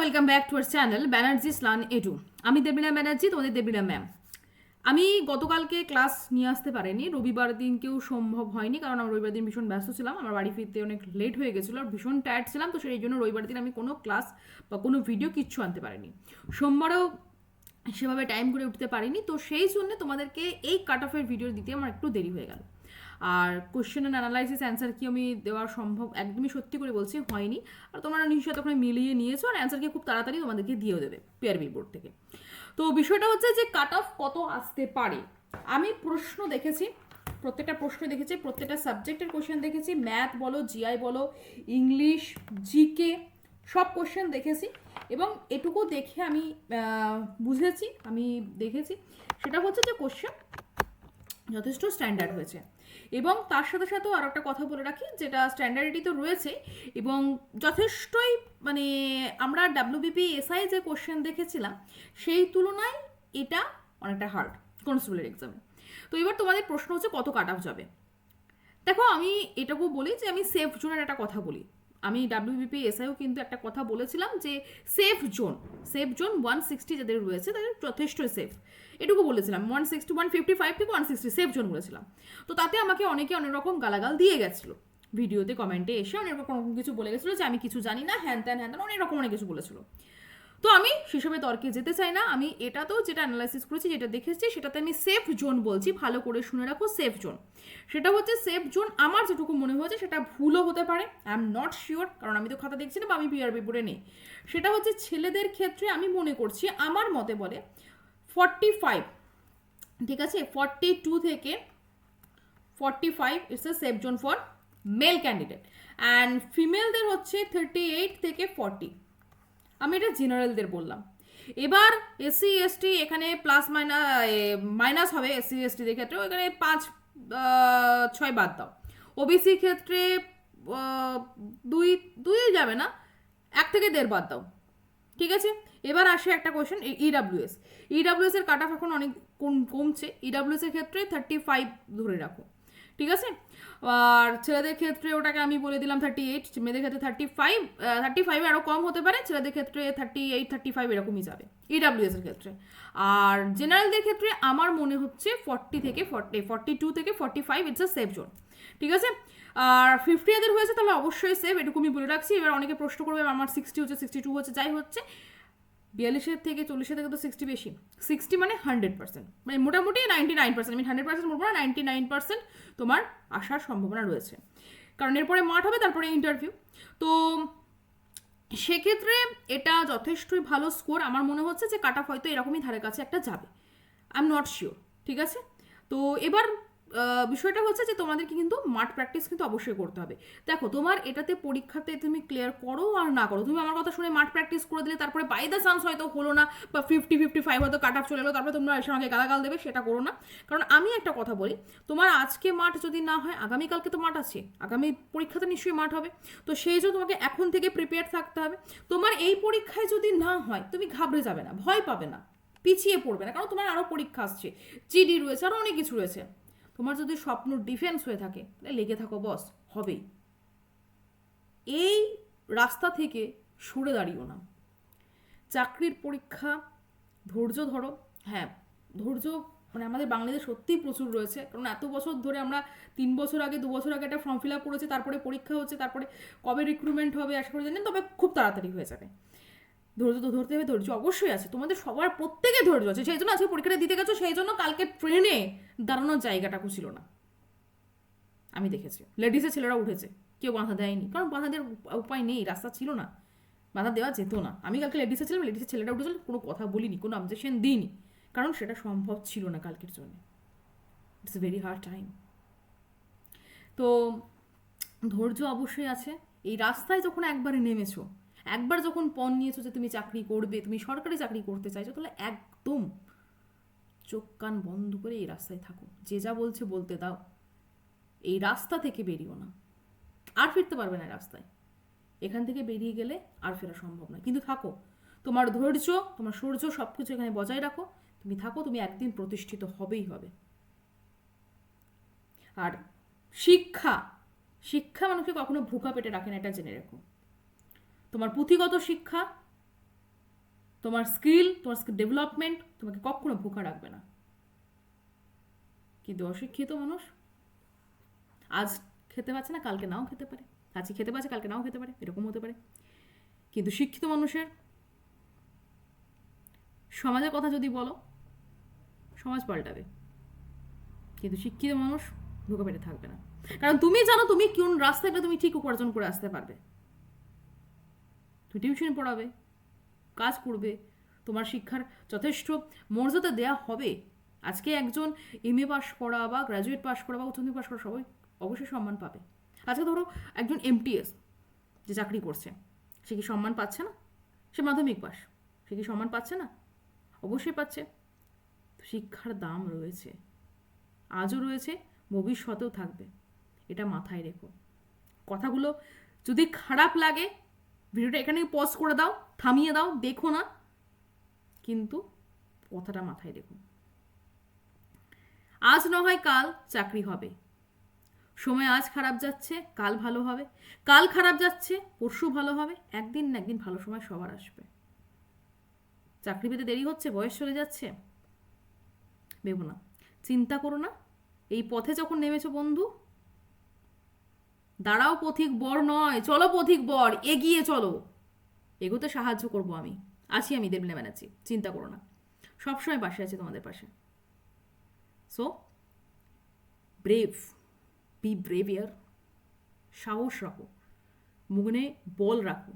Welcome back to our channel Banerjee স্লান edu আমি দেবিনা ব্যানার্জি, তোমাদের Debina ma'am আমি গতকালকে ক্লাস নিয়ে আসতে পারিনি, রবিবার দিনকেও সম্ভব হয়নি, কারণ আমি রবিবার দিন ভীষণ ব্যস্ত ছিলাম, আমার বাড়ি ফিরতে অনেক লেট হয়ে গেছিল, আর ভীষণ টায়ার্ড ছিলাম, তো সেই জন্য রবিবার দিন আমি কোনো ক্লাস বা কোনো ভিডিও কিচ্ছু আনতে পারিনি। সোমবারেও সেভাবে টাইম করে উঠতে পারিনি, তো সেই জন্য তোমাদেরকে এই কাট অফের ভিডিও দিতে আমার একটু দেরি হয়ে গেল। আর কোশ্চেন অ্যান্ড অ্যানালাইসিস অ্যান্সার কি আমি দেওয়া সম্ভব, একদমই সত্যি করে বলছি হয়নি। আর তোমরা নিশ্চয়ই তখন মিলিয়ে নিয়েছো আর অ্যান্সারকে খুব তাড়াতাড়ি তোমাদেরকে দিয়েও দেবে পিআরবি বোর্ড থেকে। তো বিষয়টা হচ্ছে যে কাট অফ কত আসতে পারে? আমি প্রশ্ন দেখেছি, প্রত্যেকটা প্রশ্ন দেখেছি, প্রত্যেকটা সাবজেক্টের কোশ্চেন দেখেছি ম্যাথ বলো জিআই বলো ইংলিশ জিকে সব কোশ্চেন দেখেছি এবং এটুকু দেখে আমি বুঝেছি, আমি দেখেছি। সেটা হচ্ছে যে কোশ্চেন যথেষ্ট স্ট্যান্ডার্ড হয়েছে। এবং তার সাথে সাথেও আর একটা কথা বলে রাখি, যেটা স্ট্যান্ডার্ডিটি তো রয়েছে, এবং যথেষ্টই মানে আমরা ডাব্লিউবিপি এসআই যে কোশ্চেন দেখেছিলাম, সেই তুলনায় এটা অনেকটা হার্ড কনস্টেবলের এক্সামে তো এবার তোমাদের প্রশ্ন হচ্ছে কত কাট যাবে? দেখো আমি এটাকেও বলি যে আমি সেফ জোনের একটা কথা বলি। আমি ডাব্লিউবিপি এসআইও কিন্তু একটা কথা বলেছিলাম যে safe zone safe zone one sixty যাদের রয়েছে তাদের যথেষ্ট সেফ এটুকু বলেছিলাম one sixty one fifty five থেকে ওয়ান সিক্সটি সেফ জোন বলেছিলাম। তো তাতে আমাকে অনেকে অনেক রকম গালাগাল দিয়ে গেছিল। ভিডিওতে, কমেন্টে এসে অনেক রকম কিছু বলে গেছিল যে আমি কিছু জানি না, হ্যান ত্যান হ্যান ত্যান, অনেক রকম অনেক কিছু বলেছিল। তো আমি সেসবে তর্কে যেতে চাই না। আমি এটা তো যেটা অ্যানালাইসিস করেছি, যেটা দেখেছি, সেটাতে আমি সেফ জোন বলছি। ভালো করে শুনে রাখো সেফ জোন সেটা হচ্ছে সেফ জোন আমার যেটুকু মনে হয়েছে, সেটা ভুলও হতে পারে। আই এম নট শিওর কারণ আমি তো খাতা দেখছি না বা আমি বিআরবি পড়ে নেই। সেটা হচ্ছে ছেলেদের ক্ষেত্রে আমি মনে করছি, আমার মতে বলে ফর্টি ফাইভ ঠিক আছে? ফর্টি টু থেকে forty five it's a safe zone for male candidate and ফিমেলদের হচ্ছে থার্টি এইট থেকে ফর্টি আমি এটা জেনারেলদের বললাম। এবার এসসি এসটি এখানে প্লাস মাইনাস মাইনাস হবে এসসি এসটিদের ক্ষেত্রে এখানে পাঁচ ছয় বাদ দাও। ওবিসির ক্ষেত্রে দুই দুই যাবে না, এক থেকে দেড় বাদ দাও। ঠিক আছে? এবার আসে একটা কোয়েশ্চেন ইডাব্লিউএস ইডাব্লিউএস এর কাট অফ এখন অনেক কম- কমছে। ইডাব্লিউএস এর ক্ষেত্রে থার্টি ফাইভ ধরে রাখো। ঠিক আছে? আর ছেলেদের ক্ষেত্রে ওটাকে আমি বলে দিলাম থার্টি এইট মেয়েদের ক্ষেত্রে থার্টি ফাইভ থার্টি ফাইভে আরও কম হতে পারে, ছেলেদের ক্ষেত্রে থার্টি এইট থার্টি ফাইভ এরকমই যাবে ইডাব্লিউএস এর ক্ষেত্রে। আর জেনারেলদের ক্ষেত্রে আমার মনে হচ্ছে ফর্টি থেকে ফর্টি ফর্টি টু থেকে forty five it's a safe zone ঠিক আছে? আর ফিফটি এদের হয়েছে তাহলে অবশ্যই সেফ এটুকু আমি বলে রাখছি। এবার অনেকে প্রশ্ন করবে, আমার সিক্সটি হচ্ছে সিক্সটি টু হচ্ছে, যাই হচ্ছে। বিয়াল্লিশের থেকে চল্লিশের থেকে তো সিক্সটি বেশি। সিক্সটি মানে হান্ড্রেড পার্সেন্ট মানে মোটামুটি নাইনটি নাইন পার্সেন্ট আমি হান্ড্রেড পার্সেন্ট বলব না নাইনটি নাইন পার্সেন্ট তোমার আসার সম্ভাবনা রয়েছে। কারণ এরপরে মাঠ হবে, তারপরে ইন্টারভিউ তো সেক্ষেত্রে এটা যথেষ্টই ভালো স্কোর আমার মনে হচ্ছে যে কাট অফ হয়তো এরকমই ধারে কাছে একটা যাবে। আই এম নট শিওর ঠিক আছে? তো এবার বিষয়টা হচ্ছে যে তোমাদেরকে কিন্তু মাঠ প্র্যাকটিস কিন্তু অবশ্যই করতে হবে। দেখো, তোমার এটাতে পরীক্ষাতে তুমি ক্লিয়ার করো আর না করো। তুমি আমার কথা শুনে মাঠ প্র্যাকটিস করে দিলে তারপরে বাই দ্য চান্স হয়তো হলো না বা ফিফটি ফিফটি ফাইভ হয়তো কাট অফ চলে এলো, তারপরে তোমরা এসে আমাকে গালাগাল দেবে, সেটা করো না। কারণ আমি একটা কথা বলি, তোমার আজকে মাঠ যদি না হয় আগামীকালকে তো মাঠ আছে, আগামী পরীক্ষাতে নিশ্চয়ই মাঠ হবে। তো সেই জন্য তোমাকে এখন থেকে প্রিপেয়ার থাকতে হবে। তোমার এই পরীক্ষায় যদি না হয়, তুমি ঘাবড়ে যাবে না, ভয় পাবে না, পিছিয়ে পড়বে না। কারণ তোমার আরও পরীক্ষা আসছে জিডি রয়েছে আরও অনেক কিছু রয়েছে। তোমার যদি স্বপ্ন ডিফেন্স হয়ে থাকে, তাহলে লেগে থাকো বস হবেই। এই রাস্তা থেকে সরে দাঁড়িও না। চাকরির পরীক্ষা, ধৈর্য ধরো। হ্যাঁ ধৈর্য মানে আমাদের বাংলাদেশে সত্যিই প্রচুর রয়েছে। কারণ এত বছর ধরে আমরা তিন বছর আগে, দু বছর আগে একটা ফর্ম ফিল আপ করেছি, তারপরে পরীক্ষা হচ্ছে, তারপরে কবে রিক্রুটমেন্ট হবে, আশা করি জানেন, তবে খুব তাড়াতাড়ি হয়ে যাবে। ধৈর্য তো ধরতে হবে, ধৈর্য অবশ্যই আছে। তোমাদের সবার প্রত্যেকে ধৈর্য আছে। সেই জন্য আজকে পরীক্ষাটা দিতে গেছো, সেই জন্য কালকে ট্রেনে দাঁড়ানোর জায়গাটাকু ছিল না। আমি দেখেছি। লেডিসে ছেলেরা উঠেছে। কেউ বাধা দেয়নি। কারণ বাধা দেওয়ার উপায় নেই, রাস্তা ছিল না। বাধা দেওয়া যেত না। আমি কালকে লেডিসে ছিলাম লেডিসের ছেলেরা উঠেছিল, কোনো কথা বলিনি, কোনো অবজেকশন দিইনি। কারণ সেটা সম্ভব ছিল না কালকের জন্য। ইটস ভেরি হার্ড টাইম তো ধৈর্য অবশ্যই আছে। এই রাস্তায় যখন একবারে নেমেছো একবার যখন পণ নিয়েছো যে তুমি চাকরি করবে, তুমি সরকারি চাকরি করতে চাইছো, তাহলে একদম চোখ কান বন্ধ করে এই রাস্তায় থাকো। যে যা বলছে বলতে দাও। এই রাস্তা থেকে বেরিও না। আর ফিরতে পারবে না রাস্তায়। এখান থেকে বেরিয়ে গেলে আর ফেরা সম্ভব না কিন্তু থাকো। তোমার ধৈর্য, তোমার সূর্য সব কিছু এখানে বজায় রাখো। তুমি থাকো, তুমি একদিন প্রতিষ্ঠিত হবেই হবে। আর শিক্ষা শিক্ষা মানুষকে কখনো ভুকা পেটে রাখে না, এটা জেনে রেখো। তোমার পুঁথিগত শিক্ষা, তোমার স্কিল, তোমার ডেভেলপমেন্ট তোমাকে কখনো ভোকা রাখবে না। কিন্তু অশিক্ষিত মানুষ আজ খেতে পাচ্ছে না, কালকে নাও খেতে পারে। আজকে খেতে পাচ্ছে, কালকে নাও খেতে পারে, এরকম হতে পারে। কিন্তু শিক্ষিত মানুষের সমাজের কথা যদি বলো, সমাজ পাল্টাবে। কিন্তু শিক্ষিত মানুষ ভোগে পেটে থাকবে না। কারণ তুমি জানো তুমি কোন রাস্তাটা তুমি ঠিক উপার্জন করে আসতে পারবে। তুমি টিউশন পড়াবে, কাজ করবে, তোমার শিক্ষার যথেষ্ট মর্যাদা দেয়া হবে। আজকে একজন এম এ পাস করা বা গ্র্যাজুয়েট পাস করা বা উচ্চ মাধ্যমিক পাস করা সবাই অবশ্যই সম্মান পাবে। আজকে ধরো একজন এমটিএস যে চাকরি করছে, সে কি সম্মান পাচ্ছে না? সে মাধ্যমিক পাস সে কি সম্মান পাচ্ছে না? অবশ্যই পাচ্ছে। শিক্ষার দাম রয়েছে, আজও রয়েছে, ভবিষ্যতেও থাকবে। এটা মাথায় রেখো। কথাগুলো যদি খারাপ লাগে ভিডিওটা এখানে পজ করে দাও, থামিয়ে দাও, দেখো না। কিন্তু কথাটা মাথায় রেখো। আজ না হয় কাল চাকরি হবে। সময় আজ খারাপ যাচ্ছে, কাল ভালো হবে। কাল খারাপ যাচ্ছে, পরশু ভালো হবে। একদিন না একদিন ভালো সময় সবার আসবে। চাকরি পেতে দেরি হচ্ছে, বয়স চলে যাচ্ছে। ভেবো না। চিন্তা করো না। এই পথে যখন নেমেছো বন্ধু দাঁড়াও পথিক বর নয়, চলো পথিক বর, এগিয়ে চলো। এগোতে সাহায্য করব আমি। আছি আমি, দেবলে ব্যানার্জি, চিন্তা করো না। সবসময় পাশে আছে তোমাদের পাশে। সো ব্রেভ বি ব্রেভ ইয়ার সাহস রাখো। মুগনে বল রাখো।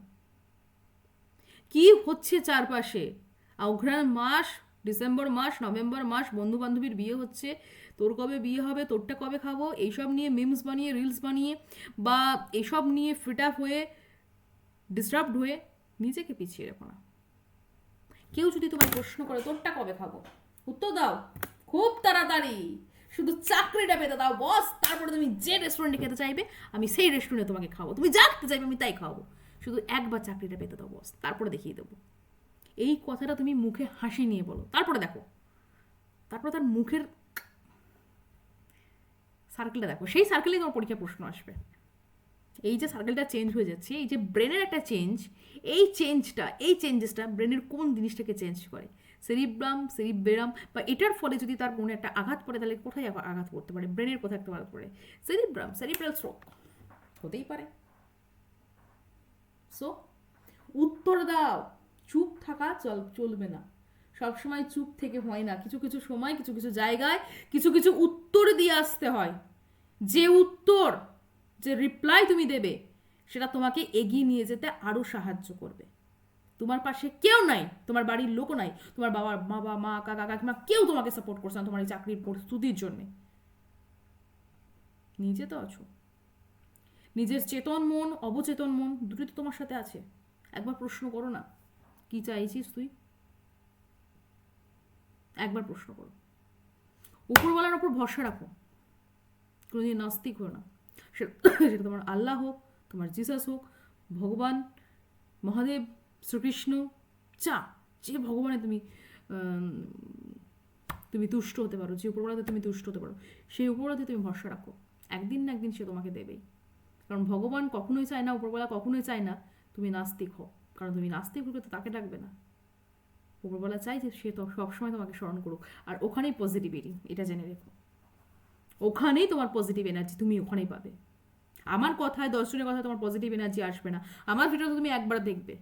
কি হচ্ছে চারপাশে? অঘ্রাণ মাস ডিসেম্বর মাস, নভেম্বর মাস বন্ধু বান্ধবীর বিয়ে হচ্ছে। তোর কবে বিয়ে হবে, তোরটা কবে খাব, এইসব নিয়ে মিমস বানিয়ে রিলস বানিয়ে বা এসব নিয়ে ফিট আপ হয়ে ডিস্টার্বড হয়ে নিজেকে পিছিয়ে রেখো না। কেউ যদি তোমায় প্রশ্ন করে, তোরটা কবে খাব? উত্তর দাও। খুব তাড়াতাড়ি। শুধু চাকরিটা পেতে দাও বস তারপরে তুমি যে রেস্টুরেন্টে খেতে চাইবে, আমি সেই রেস্টুরেন্টে তোমাকে খাব। তুমি যা খেতে চাইবে, আমি তাই খাব। শুধু একবার চাকরিটা পেতে দাও বস তারপরে দেখিয়ে দেবো। এই কথাটা তুমি মুখে হাসি নিয়ে বলো। তারপরে দেখো। তারপরে তার মুখের সার্কেলটা দেখো। সেই সার্কেলেই তোমার পরীক্ষা প্রশ্ন আসবে। এই যে সার্কেলটা চেঞ্জ হয়ে যাচ্ছে, এই যে ব্রেনের একটা চেঞ্জ এই চেঞ্জটা এই চেঞ্জেসটা ব্রেনের কোন জিনিসটাকে চেঞ্জ করে? সেরিব্রাম সেরিব্রেরাম বা এটার ফলে যদি তার মনে একটা আঘাত পড়ে, তাহলে কোথায় আঘা- আঘাত পড়তে পারে? ব্রেনের কোথায় একটা আঘাত পড়ে? সেরিব্রাম সেরিব্রাল স্ট্রোক হতেই পারে। সো উত্তর দাও। চুপ থাকা চল, চলবে না। সবসময় চুপ থেকে হয় না। কিছু কিছু সময়, কিছু কিছু জায়গায় কিছু কিছু উত্তর দিয়ে আসতে হয়। যে উত্তর, যে রিপ্লাই তুমি দেবে, সেটা তোমাকে এগিয়ে নিয়ে যেতে আরও সাহায্য করবে। তোমার পাশে কেউ নাই, তোমার বাড়ির লোকও নাই, তোমার বাবার বাবা, মা কাকা, কাকিমা কেউ তোমাকে সাপোর্ট করছে না তোমার এই চাকরির প্রস্তুতির জন্য। নিজে তো আছো। নিজের চেতন মন, অবচেতন মন, দুটোই তো তোমার সাথে আছে। একবার প্রশ্ন করো না। কি চাইছিস তুই? একবার প্রশ্ন করো। উপরওয়ালার ওপর ভরসা রাখো। কোনোদিন নাস্তিক হো না। সেটা তোমার আল্লাহ হোক, তোমার জিসাস হোক, ভগবান, মহাদেব, শ্রীকৃষ্ণ চা যে ভগবানে তুমি তুমি তুষ্ট হতে পারো, যে উপরওয়ালাতে তুমি তুষ্ট হতে পারো, সেই উপরওয়ালাতে তুমি ভরসা রাখো। একদিন না একদিন সে তোমাকে দেবেই। কারণ ভগবান কখনোই চায় না উপরবেলা কখনোই চায় না তুমি নাস্তিক হও। কারণ তুমি নাস্তিক হলে তো তাকে ডাকবে না। উপরবেলা চাই যে সে তো সবসময় তোমাকে স্মরণ করুক। আর ওখানেই পজিটিভিটি এটা জেনে রেখো। ওখানেই তোমার পজিটিভ এনার্জি তুমি ওখানেই পাবে। আমার কথায় দর্শনের কথায় তোমার পজিটিভ এনার্জি আসবে না। আমার ভিডিও তুমি একবার দেখবে।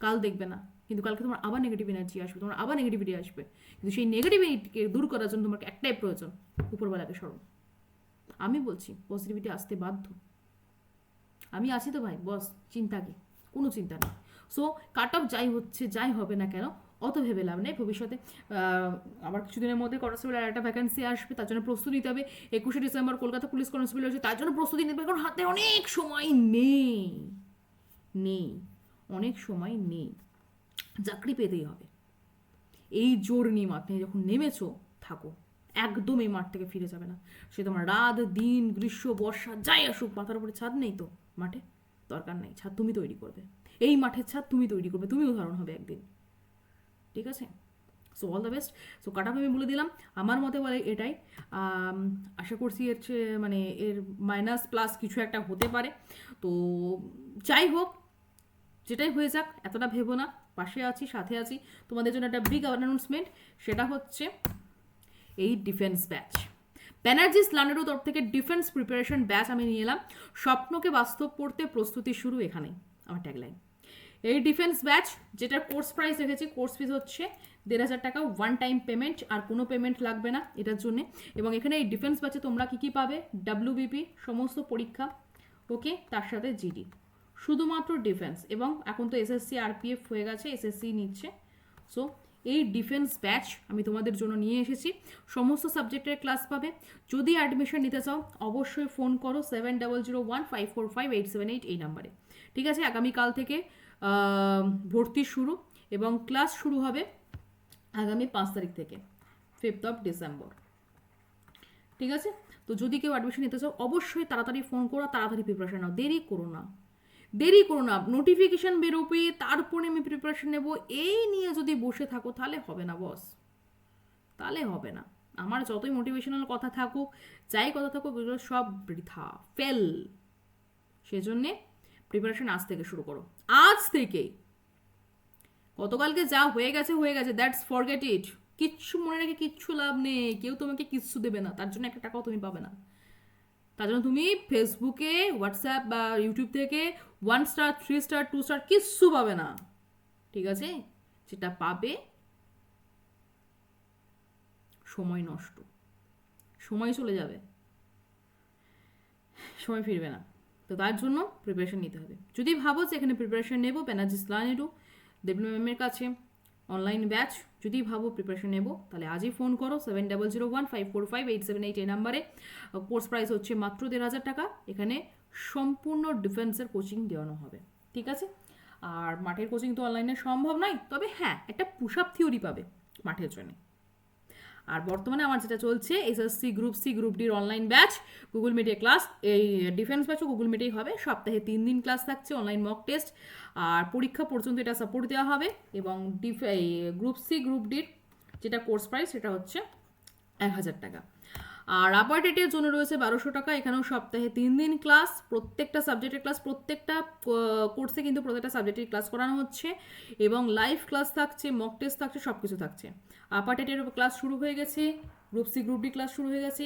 কাল দেখবে না। কিন্তু কালকে তোমার আবার নেগেটিভ এনার্জি আসবে, তোমার আবার নেগেটিভিটি আসবে। কিন্তু সেই নেগেটিভিটিকে দূর করার জন্য তোমাকে একটাই প্রয়োজন উপরবেলাকে স্মরণ। আমি বলছি পজিটিভিটি আসতে বাধ্য। আমি আছি তো ভাই, বস, চিন্তা কি? কোনো চিন্তা নেই। সো কাট অফ যাই হচ্ছে, যাই হবে না কেন, অত ভেবে লাভ নেই ভবিষ্যতে। আবার কিছুদিনের মধ্যে কনস্টেবল আর একটা ভ্যাকেন্সি আসবে, তার জন্য প্রস্তুতি নিতে হবে। একুশে ডিসেম্বর কলকাতা পুলিশ কনস্টেবল হচ্ছে তার জন্য প্রস্তুতি নিতে হবে, কারণ হাতে অনেক সময় নেই। নেই, অনেক সময় নেই। চাকরি পেতেই হবে। এই জোর নিয়ে মাঠ নিয়ে যখন নেমেছো, থাকো। একদম এই মাঠ থেকে ফিরে যাবে না। সে তোমার রাত, দিন, গ্রীষ্ম, বর্ষা, যাই আসুক, মাথার উপরে ছাদ নেই তো মাঠে? দরকার নেই, ছাদ তুমি তৈরি করবে। এই মাঠের ছাদ তুমি তৈরি করবে, তুমি উদাহরণ হবে একদিন। ঠিক আছে? So all the best so কাট আমি বলে দিলাম। আমার মতে বলে এটাই। আশা করছি এর মানে এর মাইনাস প্লাস কিছু একটা হতে পারে। তো, যাই হোক, যেটাই হয়ে যাক, এতটা ভেবো না। পাশে আছি, সাথে আছি। তোমাদের জন্য একটা বিগ অ্যানাউন্সমেন্ট সেটা হচ্ছে এই ডিফেন্স ব্যাচ ব্যানার্জিস লার্নেরও তরফ থেকে ডিফেন্স প্রিপারেশন ব্যাচ আমি নিয়ে এলাম। স্বপ্নকে বাস্তব করতে প্রস্তুতি শুরু এখানেই, আমার ট্যাগলাইন এই ডিফেন্স ব্যাচ যেটার কোর্স প্রাইস রেখেছি কোর্স ফিস হচ্ছে দেড় হাজার টাকা ওয়ান টাইম পেমেন্ট আর কোনো পেমেন্ট লাগবে না এটার জন্য। এবং এখানে এই ডিফেন্স ব্যাচে তোমরা কী কী পাবে? ডাব্লিউবিপি সমস্ত পরীক্ষা ওকে তার সাথে জিডি শুধুমাত্র ডিফেন্স এবং এখন তো এসএসসি আরপিএফ হয়ে গেছে এসএসসি নিচ্ছে। সো এই ডিফেন্স ব্যাচ আমি তোমাদের জন্য নিয়ে এসেছি। সমস্ত সাবজেক্টের ক্লাস পাবে। যদি অ্যাডমিশন নিতে চাও, অবশ্যই ফোন করো seven double zero one five four five eight seven eight এই নাম্বারে ঠিক আছে? আগামীকাল থেকে ভর্তি শুরু এবং ক্লাস শুরু হবে আগামী পাঁচ তারিখ থেকে ফিফথ অফ ডিসেম্বর ঠিক আছে? তো যদি কেউ অ্যাডমিশন নিতে চাও, অবশ্যই তাড়াতাড়ি ফোন করো, তাড়াতাড়ি প্রিপারেশন নাও। দেরি করো না। দেরি করো না নোটিফিকেশান বেরোবে, তারপরে আমি প্রিপারেশন নেব, এই নিয়ে যদি বসে থাকো তাহলে হবে না বস তাহলে হবে না। আমার যতই মোটিভেশনাল কথা থাকুক, যাই কথা থাকুক, এগুলো সব বৃথা ফেল সেজন্যে প্রিপারেশন আজ থেকে শুরু করো। আজ থেকেই গতকালকে যা হয়ে গেছে হয়ে গেছে দ্যাটস ফরগেট ইট কিচ্ছু মনে রেখে কিচ্ছু লাভ নেই, কেউ তোমাকে কিচ্ছু দেবে না, তার জন্য একটা টাকাও তুমি পাবে না। তার জন্য তুমি ফেসবুকে হোয়াটসঅ্যাপ বা ইউটিউব থেকে one star three star two star কিচ্ছু পাবে না। ঠিক আছে? যেটা পাবে সময় নষ্ট। সময় চলে যাবে। সময় ফিরবে না। তো তার জন্য প্রিপারেশন নিতে হবে। যদি ভাবো যে এখানে প্রিপারেশন নেব ব্যানার্জি স্লানেরু দেবলু ম্যামের কাছে অনলাইন ব্যাচ যদি ভাবো প্রিপারেশন নেব, তাহলে আজই ফোন করো seven double zero one five four five eight seven eight এই নাম্বারে কোর্স প্রাইস হচ্ছে মাত্র দেড় হাজার টাকা, এখানে সম্পূর্ণ ডিফেন্সের কোচিং দেওয়ানো হবে, ঠিক আছে? আর মাঠের কোচিং তো অনলাইনে সম্ভব নয়, তবে হ্যাঁ একটা পুশ আপ থিওরি পাবে মাঠের জন্য। আর বর্তমানে আমার যেটা চলছে এসএসসি গ্রুপ সি গ্রুপ ডির অনলাইন ব্যাচ গুগল মিটে ক্লাস এই ডিফেন্স ব্যাচও গুগল মিটেই হবে। সপ্তাহে তিন দিন ক্লাস থাকছে অনলাইন মক টেস্ট আর পরীক্ষা পর্যন্ত এটা সাপোর্ট দেওয়া হবে এবং এই গ্রুপ সি গ্রুপ ডির যেটা কোর্স প্রাইস সেটা হচ্ছে এক হাজার টাকা। আর আপার ডেটের জন্য রয়েছে বারোশো টাকা, এখানেও সপ্তাহে তিন দিন ক্লাস প্রত্যেকটা সাবজেক্টের ক্লাস প্রত্যেকটা কোর্সে কিন্তু প্রত্যেকটা সাবজেক্টের ক্লাস করানো হচ্ছে এবং লাইভ ক্লাস থাকছে মক টেস্ট থাকছে সব কিছু থাকছে। আপার ডেটের ক্লাস শুরু হয়ে গেছে group C group D class শুরু হয়ে গেছে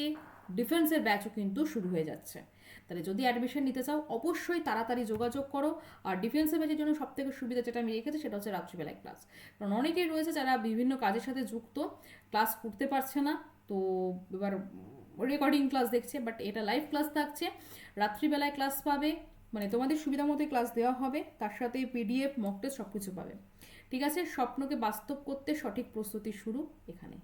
ডিফেন্সের ব্যাচও কিন্তু শুরু হয়ে যাচ্ছে। তাহলে যদি অ্যাডমিশন নিতে চাও, অবশ্যই তাড়াতাড়ি যোগাযোগ করো। আর ডিফেন্সের ব্যাচের জন্য সব থেকে সুবিধা যেটা আমি রেখেছি, সেটা হচ্ছে রাত্রিবেলায় ক্লাস কারণ অনেকেই রয়েছে যারা বিভিন্ন কাজের সাথে যুক্ত ক্লাস করতে পারছে না। তো এবার রেকর্ডিং ক্লাস দেখছে বাট এটা লাইভ ক্লাস থাকছে। রাত্রিবেলায় ক্লাস পাবে মানে তোমাদের সুবিধা মতোই ক্লাস দেওয়া হবে। তার সাথে পিডিএফ মক টেস্ট সব কিছু পাবে। ঠিক আছে? স্বপ্নকে বাস্তব করতে সঠিক প্রস্তুতি শুরু এখানে।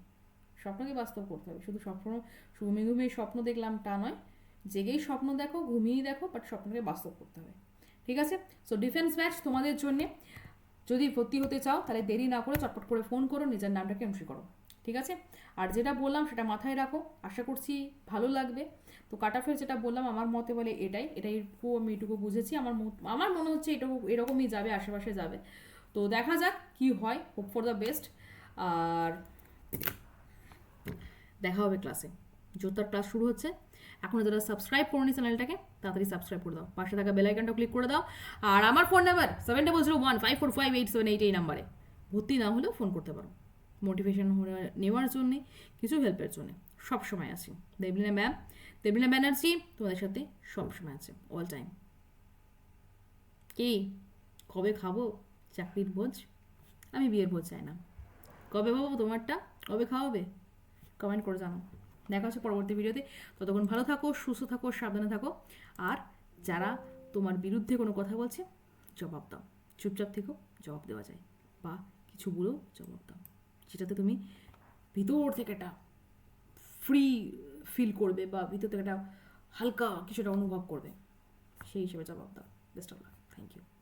স্বপ্নকে বাস্তব করতে হবে। শুধু স্বপ্ন ঘুমিয়ে ঘুমিয়ে স্বপ্ন দেখলাম তা নয়। জেগেই স্বপ্ন দেখো, ঘুমিয়েই দেখো বাট স্বপ্নকে বাস্তব করতে হবে। ঠিক আছে? সো ডিফেন্স ম্যাচ তোমাদের জন্যে। যদি ভর্তি হতে চাও, তাহলে দেরি না করে চটপট করে ফোন করো, নিজের নামটাকে এন্ট্রি করো। ঠিক আছে? আর যেটা বললাম, সেটা মাথায় রাখো। আশা করছি ভালো লাগবে। তো কাটাফের যেটা বললাম, আমার মতে বলে এটাই। এটাই আমি এটুকু বুঝেছি। আমার আমার মনে হচ্ছে এটুকু এরকমই যাবে, আশেপাশে যাবে। তো দেখা যাক কি হয় হোপ ফর দ্য বেস্ট আর দেখা হবে ক্লাসে জোতার ক্লাস শুরু হচ্ছে। এখন যারা সাবস্ক্রাইব করোনি চ্যানেলটাকে তাড়াতাড়ি সাবস্ক্রাইব করে দাও। পাশে থাকা বেলাইকনটা ক্লিক করে দাও। আর আমার phone number seven double zero one five four five eight seven eight এই নাম্বারে ভর্তি না হলেও ফোন করতে পারো। মোটিভেশন নেওয়ার জন্যে, কিছু হেল্পের জন্যে। সব সময় আছি। দেবলিনা ম্যাম দেবলিনা ব্যানার্জি, তোমাদের সাথে সব সময় আছে অল টাইম কি? কবে খাব? চাকরির ভোজ আমি বিয়ের ভোজ চাই না। কবে পাবো তোমারটা? কবে খাওয়াবে? কমেন্ট করে জানো দেখা হচ্ছে পরবর্তী ভিডিওতে। ততক্ষণ ভালো থাকো, সুস্থ থাকো, সাবধানে থাকো। আর যারা তোমার বিরুদ্ধে কোনো কথা বলছে, জবাব দাও। চুপচাপ থেকেও জবাব দেওয়া যায়। বা কিছু বলেও জবাব দাও। যেটাতে তুমি ভিতর থেকে একটা ফ্রি ফিল করবে বা ভিতর থেকে একটা হালকা কিছুটা অনুভব করবে। সেই হিসেবে জবাব দাও। Best of luck thank you